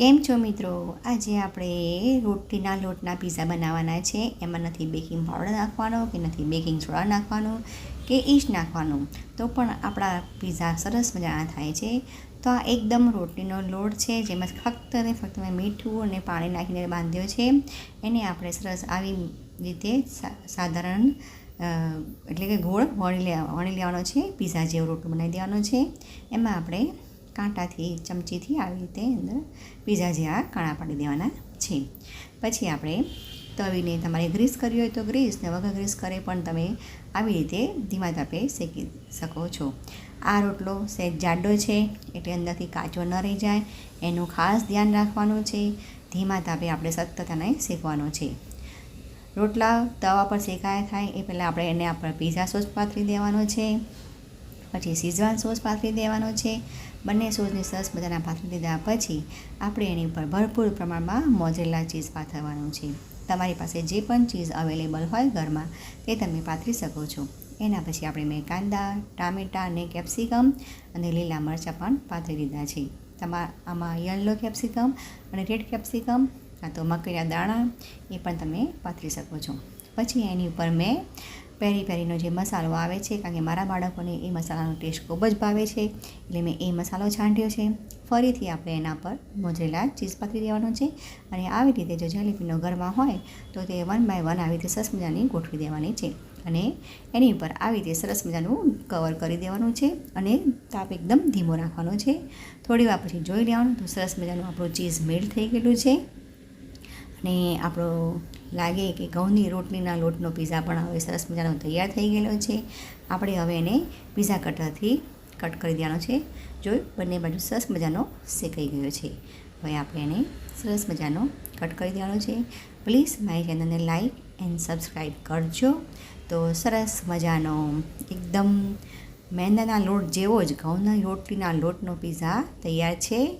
કેમ છો મિત્રો? આજે આપણે રોટલીના લોટના પીઝા બનાવવાના છે. એમાં નથી બેકિંગ પાવડર નાખવાનો કે નથી બેકિંગ સોડા નાખવાનું કે ઈશ નાખવાનું. તો પણ આપણા પીઝા સરસ મજાના થાય છે. તો આ એકદમ રોટલીનો લોટ છે, જેમાં ફક્ત અને ફક્ત મેં મીઠું અને પાણી નાખીને બાંધ્યો છે. એને આપણે સરસ આવી રીતે સાધારણ એટલે કે ગોળ વણી લેવા વણી લેવાનો છે. પીઝા જેવો રોટલો બનાવી દેવાનો છે. એમાં આપણે કાંટાથી ચમચીથી આવી રીતે અંદર પીઝા જેવા કાણા પાડી દેવાના છે. પછી આપણે તવીને તમારે ગ્રીસ કરવી હોય તો ગ્રીસ, ને વગર ગ્રીસ કરે પણ તમે આવી રીતે ધીમા તાપે શેકી શકો છો. આ રોટલો સહેજ જાડો છે, એટલે અંદરથી કાચો ન રહી જાય. એનું ખાસ ધ્યાન રાખવાનું છે, ધીમા તાપે આપણે સતત એને શેકવાનો છે. રોટલા તવા પર શેકાયા થાય એ પહેલાં આપણે એને આપણે પીઝા સોસ પાથરી દેવાનો છે. પછી સિઝવાન સોસ પાથરી દેવાનો છે. બંને સોસને સરસ મજાના પાથરી દીધા પછી આપણે એની ઉપર ભરપૂર પ્રમાણમાં મોઝેલા ચીઝ પાથરવાનું છે. તમારી પાસે જે પણ ચીઝ અવેલેબલ હોય ઘરમાં તે તમે પાથરી શકો છો. એના પછી આપણે મેં કાંદા ટામેટાં અને કેપ્સિકમ અને લીલા મરચાં પણ પાથરી દીધા છે. તમા, આમાં યલો કેપ્સિકમ અને રેડ કેપ્સિકમ, કાં તો મકાઈના દાણા એ પણ તમે પાથરી શકો છો. પછી એની ઉપર મેં પેરી પેરીનો જે મસાલો આવે છે, કારણ કે મારા બાળકોને એ મસાલાનો ટેસ્ટ ખૂબ જ ભાવે છે, એટલે મેં એ મસાલો છાંટ્યો છે. ફરીથી આપણે એના પર મોજેલા ચીઝ પાથરી દેવાનો છે અને આવી રીતે જો જલેબીનો ઘરમાં હોય, તો તે વન બાય વન આવી રીતે સરસ મજાની ગોઠવી દેવાની છે. અને એની ઉપર આવી રીતે સરસ મજાનું કવર કરી દેવાનું છે અને તાપ એકદમ ધીમો રાખવાનો છે. થોડી વાર પછી જોઈ લેવાનું તો સરસ મજાનું આપણું ચીઝ મેલ્ટ થઈ ગયેલું છે. અને આપણો લાગે કે ઘઉંની રોટલીના લોટનો પીઝા પણ હવે સરસ મજાનો તૈયાર થઈ ગયેલો છે. આપણે હવે એને પીઝા કટરથી કટ કરી દેવાનો છે. જો બંને બાજુ સરસ મજાનો શેકાઈ ગયો છે. હવે આપણે એને સરસ મજાનો કટ કરી દેવાનો છે. પ્લીઝ મારી ચેનલને લાઈક એન્ડ સબસ્ક્રાઈબ કરજો. તો સરસ મજાનો, એકદમ મેંદાના લોટ જેવો જ ઘઉંના રોટલીના લોટનો પીઝા તૈયાર છે.